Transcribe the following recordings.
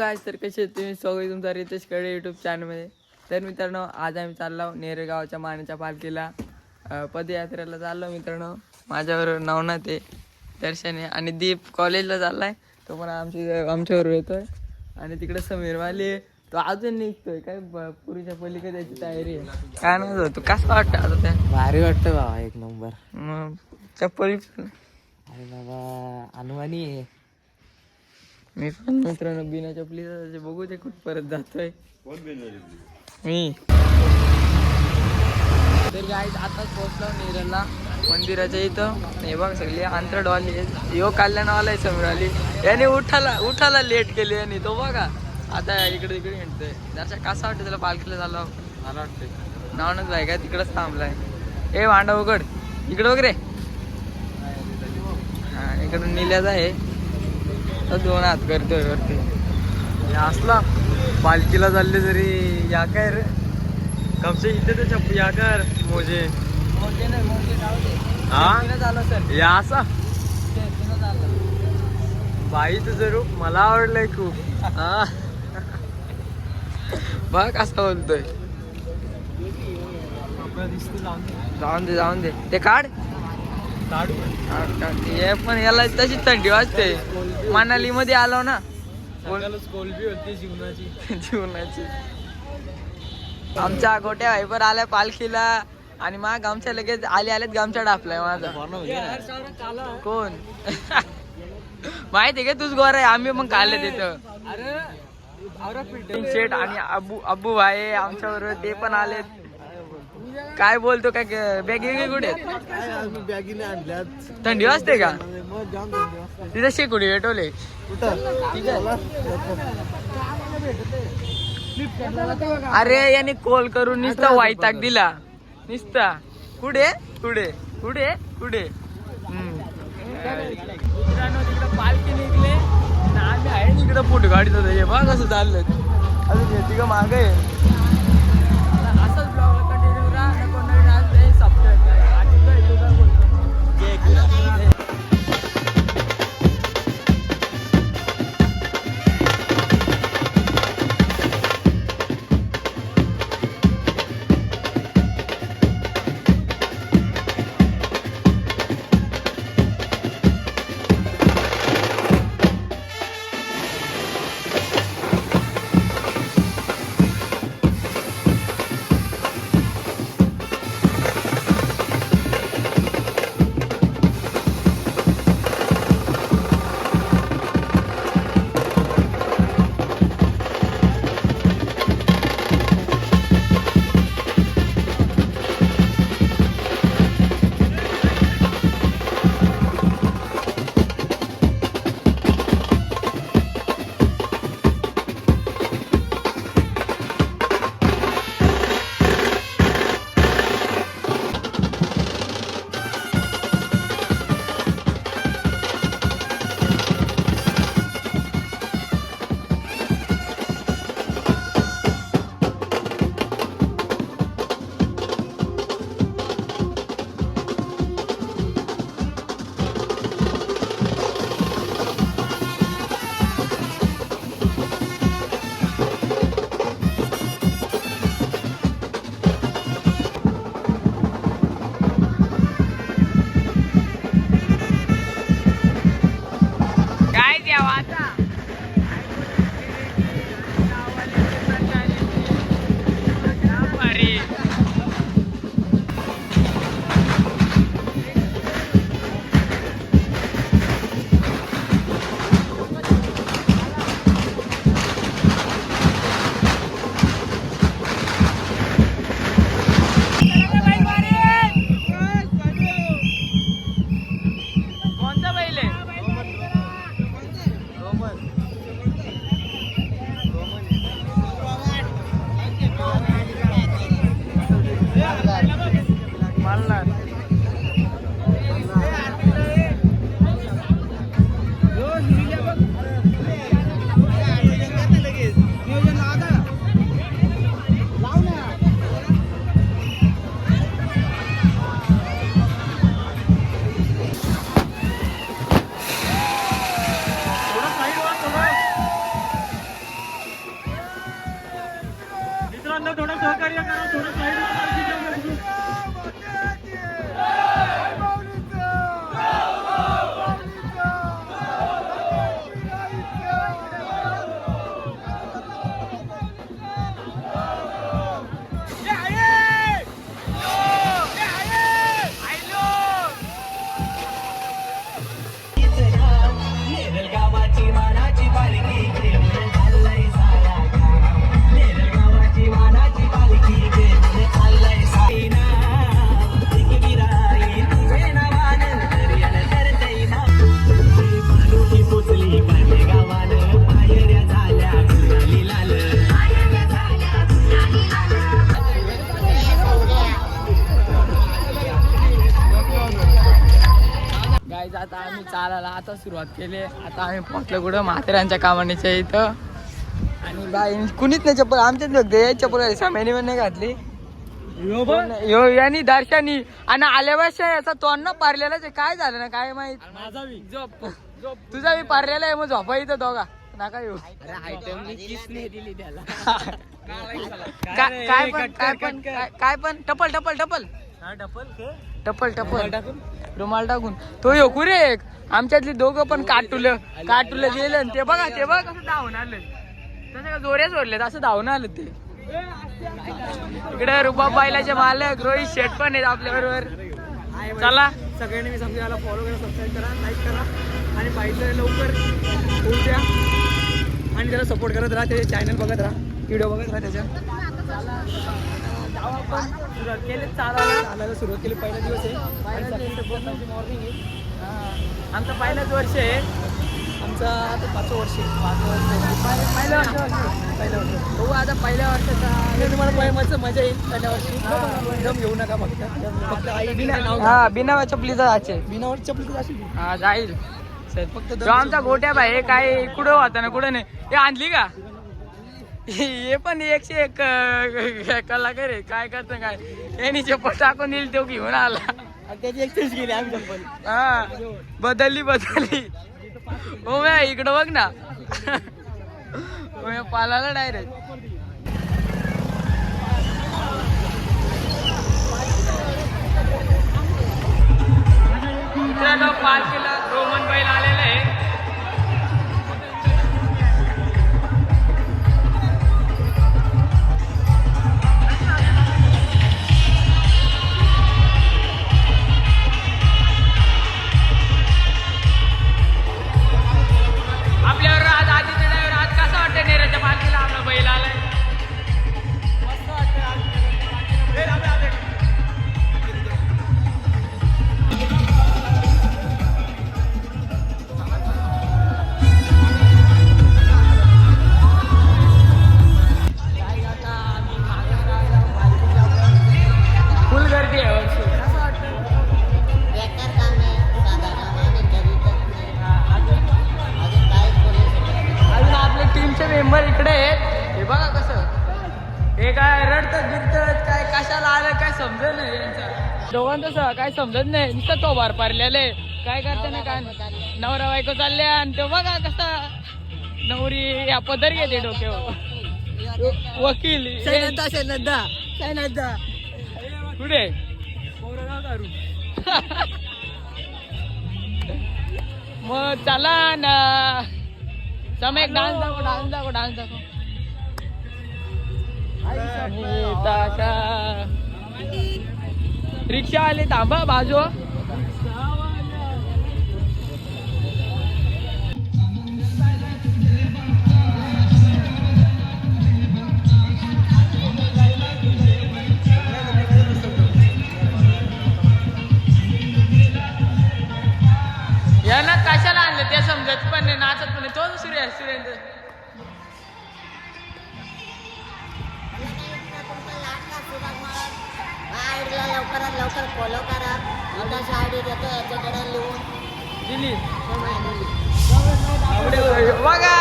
गाय तर कसे तुम्ही? स्वागत आहे तुमचा रितेशकडे यूट्यूब चॅनलमध्ये तर मित्रांनो आज आम्ही चाललो नेरेगावच्या मानेच्या पालखीला पदयात्रेला चाललो मित्रांनो. माझ्याबरोबर नवनाथ आहे दर्शन आहे आणि दीप कॉलेजला चाललाय. तो पण आमची आमच्याबरोबर येतोय. आणि तिकडे समीरवाले तो अजून निघतोय. काय पुरीच्या पलीकडे त्याची तयारी आहे. काय नाही तू कसं वाटतं आता त्या? भारी वाटतं बाबा एक नंबर. मग चप्पल अरे बाबा अनुवानी आहे. मी पण. मित्रांनो बिना चपलीचा बघू ते कुठ परत जातोय. मी. तर गाईज आताच पोहोचलो नेरलला मंदिराच्या इथं. हे बघ सगळी आंतरडवाली आहेत. यो कल्याणवाला आहे समीरवाली याने उठाला उठाला लेट केली यांनी तो बघा. आता इकडे इकडे हिंडतोय. जरशा कसा वाटतं त्याला पालखीला झालं मला वाटतंय. नावनच बाय काय तिकडंच थांबलाय. ए भांडा उघड. इकडे वगैरे हा इकडून निल्याच आहे. तो दोन हात करतोय वरती. असला पालखीला चालले तरी या काय रे? कमसे इथे तर चप्पू या कर मोजे. हा? झालं सर. या असा? बाई तुझं रूप मला आवडलंय खूप. हा? बघ कसं बोलतोय. जाऊन दे जाऊन दे. ते काढ. हे पण याला तशी थंडी वाजते. मनाली मध्ये आलो ना. बोल- कोलबी होती जीवनाची. जीवनाची. आमच्या गोट्या वाईपर आल्या पालखीला. आणि मग आमच्या लगेच आले आलेत गामच्या डापलाय माझा कोण? माहिती का तूच गोर आहे? आम्ही मग काढले तिथं. शेट आणि अबू अबू भाई आमच्या बरोबर ते पण आलेत. काय बोलतो काय बॅगी वेगळी कुठे बॅगीने आणल्यात थंडी वाजते का? मग शे कुठे तिथे शेकुडी भेटवले अरे याने कॉल करून नुसता वायताक दिला. नुसता. कुठे? कुठे? कुठे? कुठे? मित्रांनो तिकडे पालखी निघले. आम्ही आहे तिकडे पोट गाडीत हे बघ कसं चाललं अजून येते का माग आहे. थोडं सहकार्य करा थोडं साईड सुरुवात केली आता आम्ही पोहोचलो कुठं? म्हाताऱ्यांच्या कामानीच्या इथं. आणि बाई कुणीच नाही चप्पल आमच्याच हे चप्पल साम्याने पण नाही घातली. यो यांनी दर्शनी. आणि आल्यापासून याचा तोंड न पारलेलाच आहे. काय झालं ना काय माहीत? माझा झोप. तुझा मी पारलेला आहे मग झोपा इथं दोघा. नका येऊ. दिली त्याला. काय पण काय पण काय पण टपल टपल टपल. टपल टपल. रुमाल टाकून? तो योकू रे एक. आमच्यातली दोघं पण काटुलं काटुलं गेलं ते बघा ते बघा कसं धावून आलं. तसं का जोऱ्या सोडलेत असं धावून आलं ते. इकडे रुबा बैलाचे मालक रोहित शेट पण आहेत आपल्या बरोबर. चला. सगळ्यांनी मी समजा याला फॉलो करा सबस्क्राईब करा लाईक करा. आणि पाहिजे लवकर होऊ द्या आणि त्याला सपोर्ट करत राहा त्याचे चॅनल बघत राहा व्हिडिओ बघत राहा त्याच्या. सुरुवात केली चालायला. चालायला सुरुवात केली पहिला दिवस आहे. मॉर्निंग आहे. आमचं पहिलंच वर्ष आहे. आमचा आता पाचवं वर्ष आहे. पाच वर्ष पहिलं वर्ष. पहिलं वर्ष. हो आता पहिल्या वर्षाचा तुम्हाला पाय मजा मजा येईल पहिल्या वर्षी. दम घेऊ नका फक्त. फक्त आई बिना नाव हा बिना चपलीचा जायचे बिनावर चपली अशी हा जाईल. फक्त आमचा गोट्या बाई काय कुठं होता ना कुठं नाही. हे आणली का? हे पण एकशे एक कलाकार आहे. काय करतं काय? यांनी चप्पल टाकून येईल तो घेऊन आला. त्याची एक्सचेंज केली आम्ही चप्पल हा. बदलली बदलली. हो म्या इकडं बघ ना. पालाला डायरेक्ट मित्रांनो समजत नाही. नुसतं तो भार पारलेले काय करते ना काय नवरा बायको चालले आणि तो बघा कसा नवरी या पदर घेते डोक्यावर. वकील कुठे? मग चला ना. समय एक डान्स दाखव डान्स दाखव डान्स दाखव. रिक्षा आले थांबा बाजू. यांना कशाला आणलं ते समजत पण नाही नाचत पण नाही. तोच सूर्य सूर्य आयडीला लवकरात लवकर फॉलो करा. उद्याची आयडी देतो याच्याकडे लिहून. दिली बघा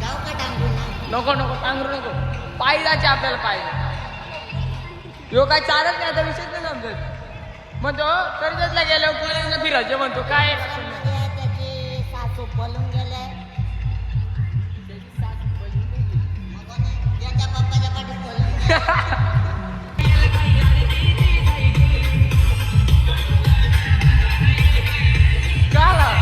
जाऊ का टांगून? नको नको टांगरू नको. पायी जायचे आपल्याला पायी. यो काय चालत नाही आता विषयच नाही समजत. मग तो कर्जतला गेल्यावर कोणाला फिरायचे म्हणतो. काय? त्याची सासू बोलून गेले. त्याच्या काला एक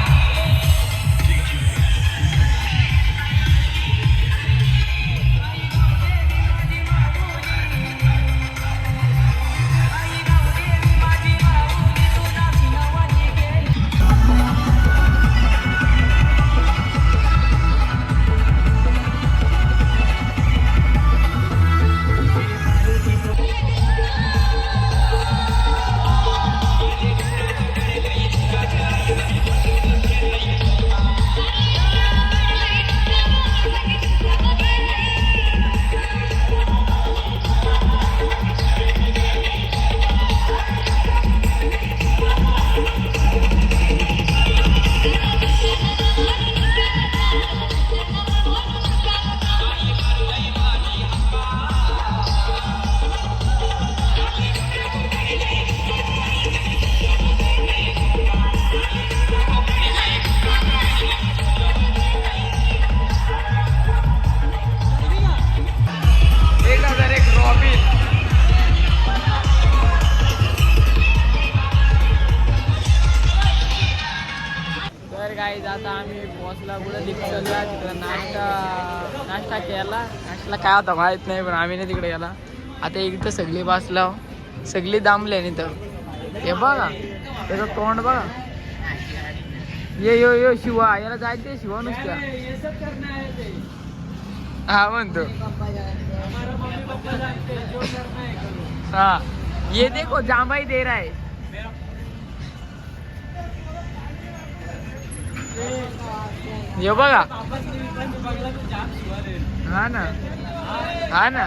काय होता माहीत नाही पण आम्ही नाही तिकडे गेला. आता इथं सगळी बसला. सगळी दामले नाही तर हे बघा त्याचं तोंड बघा. ये यो यो शिवा. याला जायचंय शिवा नुसत्या हा म्हणतो. हा. ये देखो जांभाई दे रहा है ये बघा. हा ना. हा ना.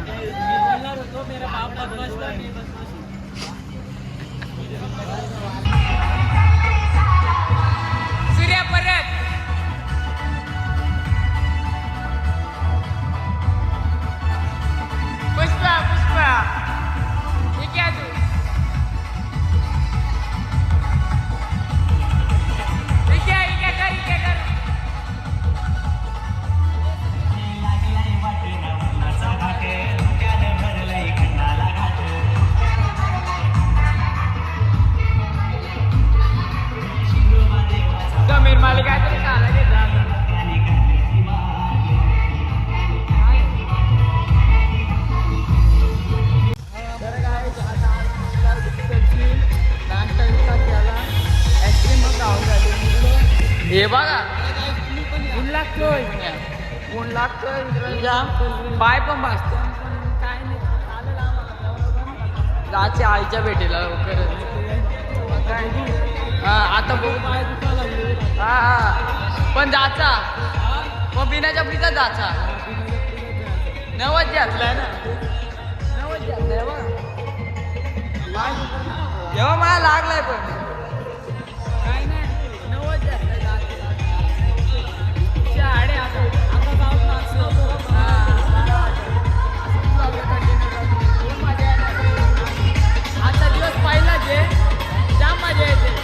लागतोय. ऊन लागतोय पाय पण भासतो काय नाही. जायचे आईच्या भेटीला लवकर हा आता बघू. हा हा. पण जाचा. मग बिना चपलीचा जाचा. नवच घातलाय ना? नवच घातलाय जेव्हा मला लागलाय पण. आजचा दिवस पाहिला आहे जाम मजा येते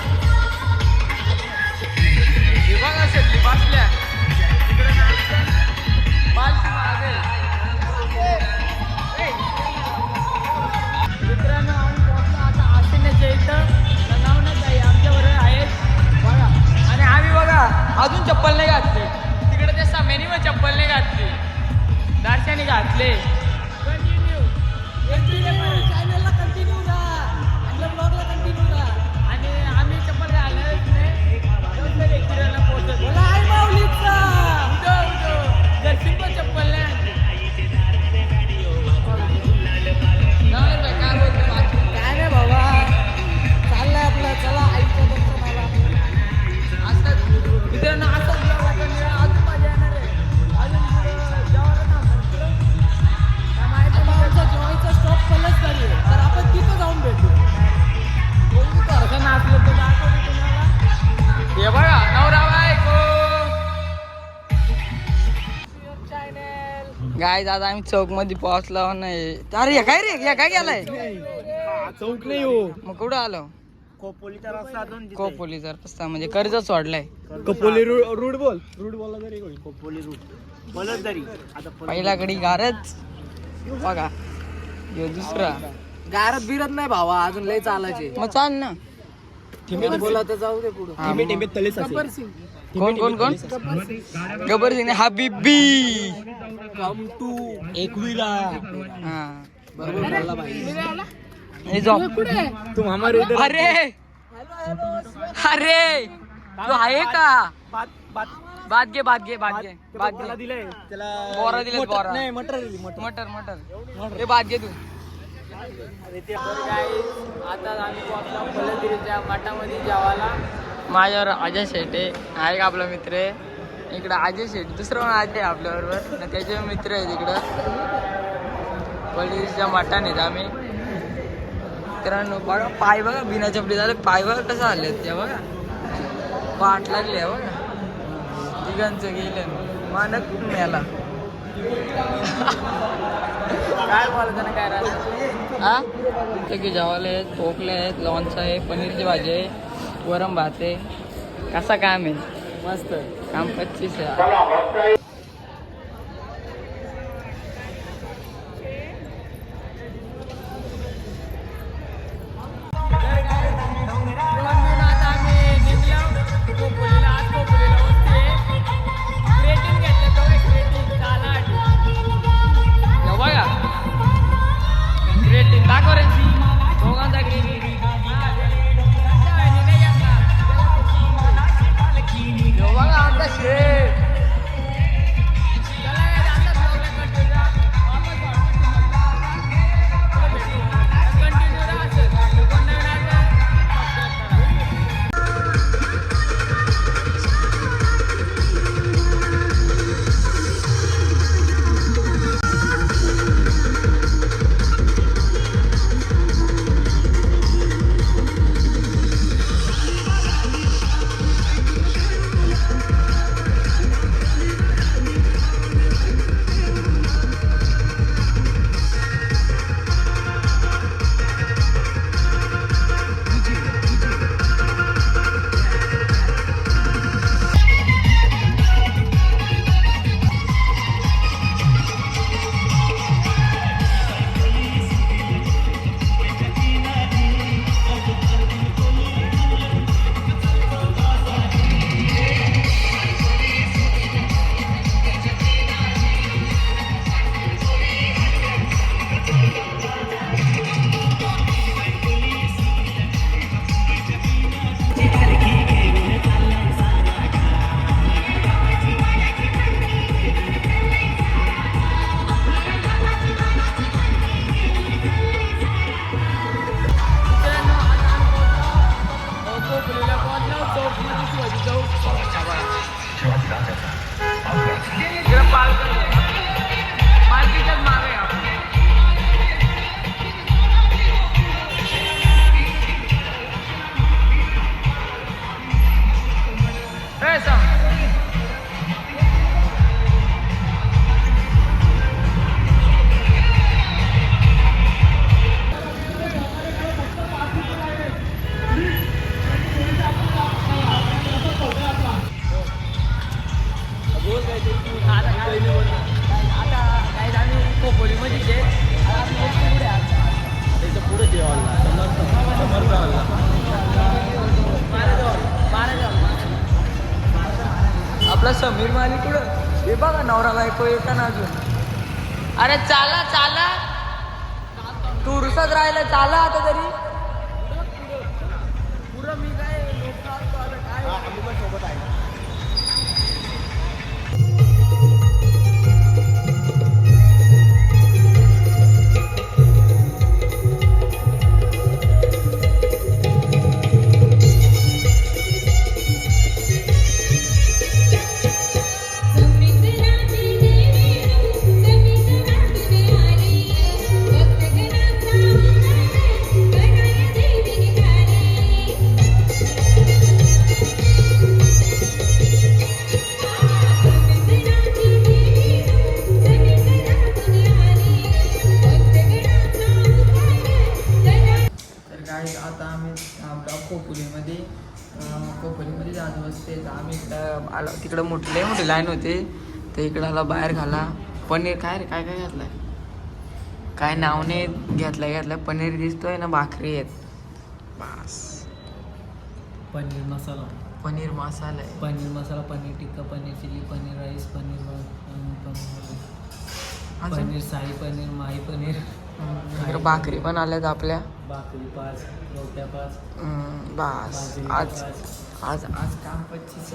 गाय दादा आम्ही चौकमध्ये पोहोचलो नाही. अरे काय रे? हे काय गेलाय? चौक नाही हो. मग कुठं आलो? कोपोलीचा रस्ता कोपोलीचा रस्ता म्हणजे कर्ज सोडलाय. कपोली रूट बोल. रूट बोलला तरी कोपोली रूट. बोलत तरी. पहिला गडी गारच. बघा. दुसरा. गारत बिरत नाही भावा अजून लय चालायचे. मग चाल ना. बोला तर जाऊ दे पुढे. हा, मग. गब्बर सिंग. कोण कोण कोण? गब्बर सिंग. हबीबी. Come to Ekvira. हा. बरोबर बोलला भाई हे जाऊ. तुम हमारे इधर अरे. अरे. तू आहे का? बात बात. घे बाद घे बाद घे त्याला घे. दिलंय. त्याला बोरा मटर- बोरा. नाही मटर दिली मटर. मटर मटर. हे बाद घे तू. आता आम्ही पोहोचलो बलदिरीच्या मठामध्ये जेवायला. माझ्यावर अजय शेट आहे का आपला मित्र? आहे इकडं अजय शेट दुसरं पण अजय आहे आपल्याबरोबर? आणि त्याचे मित्र आहेत इकडं. बलदिरीच्या मठाने आम्ही. मित्रांनो बघा पाय बघा बिना चपडी झाले पाय बघा कसं आले त्या बघा. पाठ लागली आहे बघा. तिघांचं गेलं. मानक मेला काय बोलताना काय राहत? हा? ते की जेवायला आहेत पोकले आहेत लॉन्स आहे पनीरची भाजी आहे वरम भात आहे. कसा काम आहे? मस्त. काम पच्चीस आहे. चाला. चाला तू रुसत राहिला चाला आता तरी. आलो. तिकडं मोठी लय मोठी लाईन होती. तर इकडं आला बाहेर घाला. पनीर काय रे काय काय घातलंय? काय नाव नाही घेतलं घेतलं पनीर दिसतोय ना भाकरी आहेत. बस. पनीर मसाला. पनीर मसाला आहे. पनीर मसाला पनीर टिक्का पनीर चिली पनीर राईस पनीर पनीर पनीर साई पनीर माही पनीर. भाकरी पण आल्यात आपल्या. भाकरी पाच रोट्या पाच. बस. आज आज आज काम पच्चीस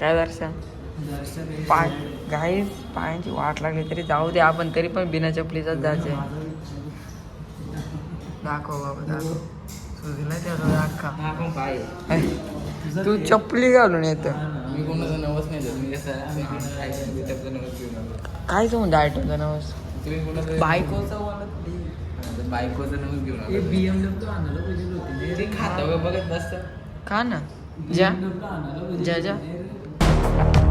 काय दर्शन? पाय गाईस पायांची वाट लागली तरी जाऊ दे आपण तरी पण बिना चपलीचाच जायचंय. दाखव बाबा दाखव. तेवढा तू चपली घालून येत. काय म्हणतो आयटमचा नवस? बायकोचा बायकोचं नवस घेऊन हे आलो बी एम डब्ल्यू आणायला पाहिजे होती. ते खातं बघत बसतं. का ना? ज्या ज्या ज्या होती.